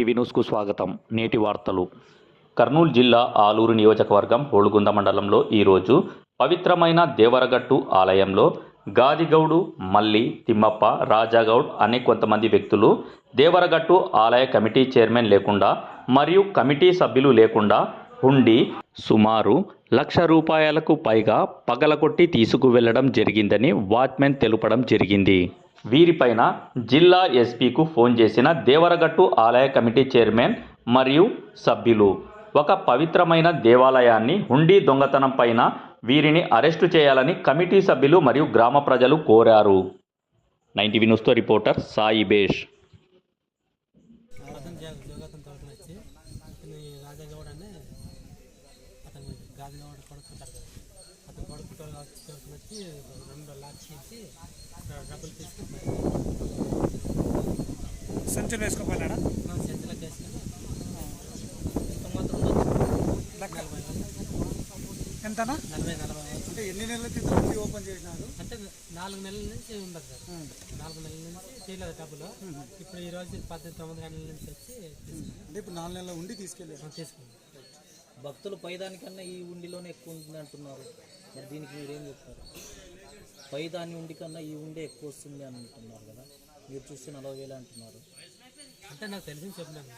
ETV న్యూస్కు స్వాగతం. నేటి వార్తలు. కర్నూలు జిల్లా ఆలూరు నియోజకవర్గం హోళుగుంద మండలంలో ఈరోజు పవిత్రమైన దేవరగట్టు ఆలయంలో గాదిగౌడు మల్లి తిమ్మప్ప రాజాగౌడ్ అనే కొంతమంది వ్యక్తులు దేవరగట్టు ఆలయ కమిటీ చైర్మన్ లేకుండా మరియు కమిటీ సభ్యులు లేకుండా హుండి సుమారు లక్ష రూపాయలకు పైగా పగలగొట్టి తీసుకువెళ్ళడం జరిగిందని వాచ్మెన్ తెలుపడం జరిగింది. వీరిపైన జిల్లా ఎస్పీకు ఫోన్ చేసిన దేవరగట్టు ఆలయ కమిటీ చైర్మన్ మరియు సభ్యులు. ఒక పవిత్రమైన దేవాలయాన్ని హుండీ దొంగతనం పైన వీరిని అరెస్టు చేయాలని కమిటీ సభ్యులు మరియు గ్రామ ప్రజలు కోరారు. నైన్టీ న్యూస్తో రిపోర్టర్ సాయి బేష్. రాజాగౌడ్ అతని గాదిగౌడ్ కొడుకు ఉంటారు కదా. అతని కొడుకు తోట వచ్చి రెండు లాక్స్ ఇచ్చి డబ్బులు తీసుకుని సంచులు వేసుకోపోయినాడా మనం చేతిలోకి వేసుకొని ఉండదు. నలభై ఎంతనా నలభై నలభై అంటే ఎన్ని నెలల క్రితం ఓపెన్ చేసినారు? అంటే నాలుగు నెలల నుంచి ఉండదు సార్. నాలుగు నెలల నుంచి తీయలేదు డబ్బులు. ఇప్పుడు ఈ రోజు పద్దెనిమిది తొమ్మిది గంటల నుంచి వచ్చి అంటే ఇప్పుడు నాలుగు నెలల ఉండి తీసుకెళ్ళారు తీసుకున్నాం భక్తులు పై దానికన్నా ఈ ఉండిలోనే ఎక్కువ ఉంటుంది అంటున్నారు. మరి దీనికి మీరేం చెప్తారు? పై దాని ఉండి కన్నా ఈ ఉండే ఎక్కువ వస్తుంది అని అంటున్నారు కదా. మీరు చూస్తే నలభై వేలు అంటున్నారు. అంటే నాకు తెలిసింది చెప్పినాను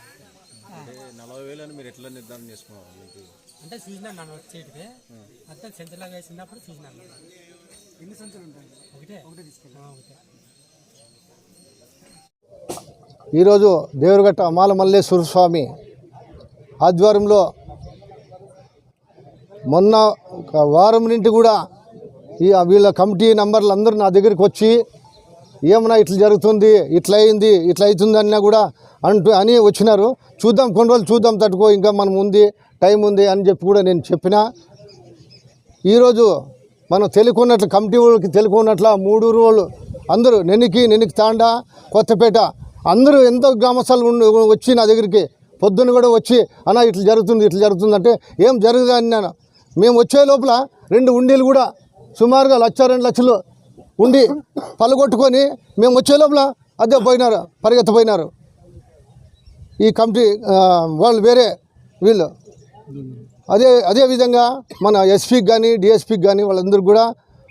అంటే నలభై వేలు అని మీరు ఎట్లా నిర్ధారణ చేసుకున్నారు మీకు? అంటే చూసినాను నన్ను వచ్చేటివి. అంతే సెంటర్లాగా వేసినప్పుడు చూసినాను ఎన్ని సంచులు ఉంటాయి? ఒకటే. ఒకటే తీసుకెళ్ళారు ఆ, ఒకటే. ఈరోజు దేవరగట్ట అమాల మల్లేశ్వర స్వామి ఆధ్వర్యంలో మొన్న ఒక వారం నుండి కూడా ఈ వీళ్ళ కమిటీ నంబర్లు అందరూ నా దగ్గరికి వచ్చి ఏమన్నా ఇట్లా జరుగుతుంది ఇట్లా అయింది ఇట్లా అవుతుంది అన్నా కూడా అంటూ అని వచ్చినారు. చూద్దాం కొన్ని రోజులు చూద్దాం తట్టుకో ఇంకా మనం ఉంది టైం ఉంది అని చెప్పి కూడా నేను చెప్పిన. ఈరోజు మనం తెలుకున్నట్లు కమిటీ వాళ్ళకి తెలుకున్నట్ల మూడు రోజులు అందరూ నెనికి నెనికి తాండా కొత్తపేట అందరూ ఎంతో గ్రామస్థలు వచ్చి నా దగ్గరికి పొద్దున్న కూడా వచ్చి అన్న ఇట్లా జరుగుతుంది ఇట్లా జరుగుతుంది అంటే ఏం జరుగుతుంది అన్నాను. మేము వచ్చే లోపల రెండు ఉండీలు కూడా సుమారుగా లక్ష రెండు లక్షలు ఉండి పలగొట్టుకొని మేము వచ్చే లోపల అదే పోయినారు పరిగెత్తపోయినారు. ఈ కమిటీ వాళ్ళు వేరే వీళ్ళు. అదే అదే విధంగా మన ఎస్పీకి కానీ డిఎస్పీకి కానీ వాళ్ళందరూ కూడా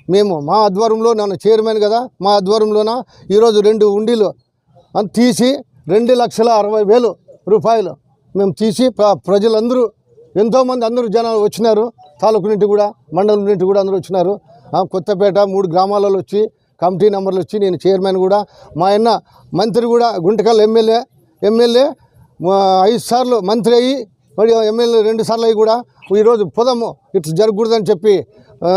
మేము మా ఆధ్వర్యంలో నన్ను చైర్మన్ కదా మా ఆధ్వర్యంలోన ఈరోజు రెండు ఉండీలు తీసి రెండు లక్షల అరవై వేలు రూపాయలు మేము తీసి ప్రజలందరూ ఎంతోమంది అందరూ జనాలు వచ్చినారు తాలూకు నుండి కూడా మండలం నుండి కూడా అందరూ వచ్చినారు. ఆ, కొత్తపేట మూడు గ్రామాలలో వచ్చి కమిటీ నెంబర్లు వచ్చి నేను చైర్మన్ కూడా మా అన్న మంత్రి కూడా గుంటకల్ ఎమ్మెల్యే ఎమ్మెల్యే ఐదు సార్లు మంత్రి అయ్యి మరి ఎమ్మెల్యే రెండు సార్లు అయ్యి కూడా ఈరోజు పొదము ఇట్లా జరగకూడదని చెప్పి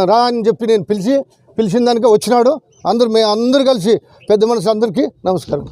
రా అని చెప్పి నేను పిలిచి పిలిచిన దానికే వచ్చినాడు. అందరూ మేము అందరూ కలిసి పెద్ద మనుషులు అందరికీ నమస్కారం.